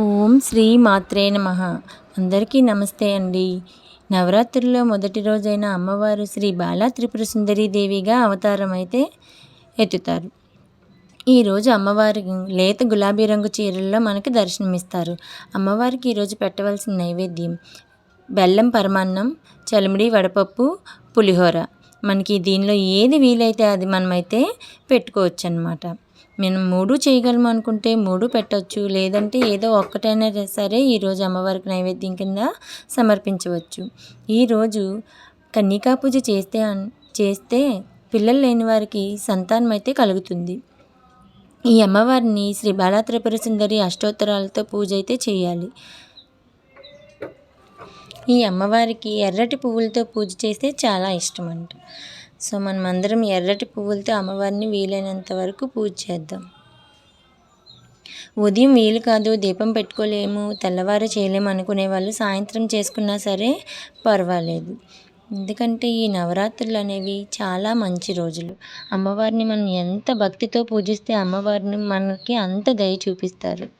ఓం శ్రీ మాత్రే నమ. అందరికీ నమస్తే అండి. నవరాత్రుల్లో మొదటి రోజైన అమ్మవారు శ్రీ బాలా త్రిపుర సుందరీ దేవిగా అవతారం అయితే ఎత్తుతారు ఈరోజు అమ్మవారి లేత గులాబీ రంగు చీరల్లో మనకు దర్శనమిస్తారు. అమ్మవారికి ఈరోజు పెట్టవలసిన నైవేద్యం బెల్లం పరమాన్నం చలిమిడి వడపప్పు పులిహోర. మనకి దీనిలో ఏది వీలైతే అది మనమైతే పెట్టుకోవచ్చు అనమాట మేము మూడు చేయగలము అనుకుంటే మూడు పెట్టవచ్చు లేదంటే ఏదో ఒక్కటైనా సరే ఈరోజు అమ్మవారికి నైవేద్యం కింద సమర్పించవచ్చు. ఈరోజు కన్నికా పూజ చేస్తే చేస్తే పిల్లలు లేని వారికి సంతానం అయితే కలుగుతుంది. ఈ అమ్మవారిని శ్రీ బాలా త్రిపుర సుందరి అష్టోత్తరాలతో పూజ అయితే చేయాలి. ఈ అమ్మవారికి ఎర్రటి పువ్వులతో పూజ చేస్తే చాలా ఇష్టం అంట సో మనం అందరం ఎర్రటి పువ్వులతో అమ్మవారిని వీలైనంత వరకు పూజ చేద్దాం. ఉదయం వీలు కాదు దీపం పెట్టుకోలేము తెల్లవారు చేయలేము అనుకునే వాళ్ళు సాయంత్రం చేసుకున్నా సరే పర్వాలేదు. ఎందుకంటే ఈ నవరాత్రులు అనేవి చాలా మంచి రోజులు. అమ్మవారిని మనం ఎంత భక్తితో పూజిస్తే అమ్మవారిని మనకి అంత దయ చూపిస్తారు.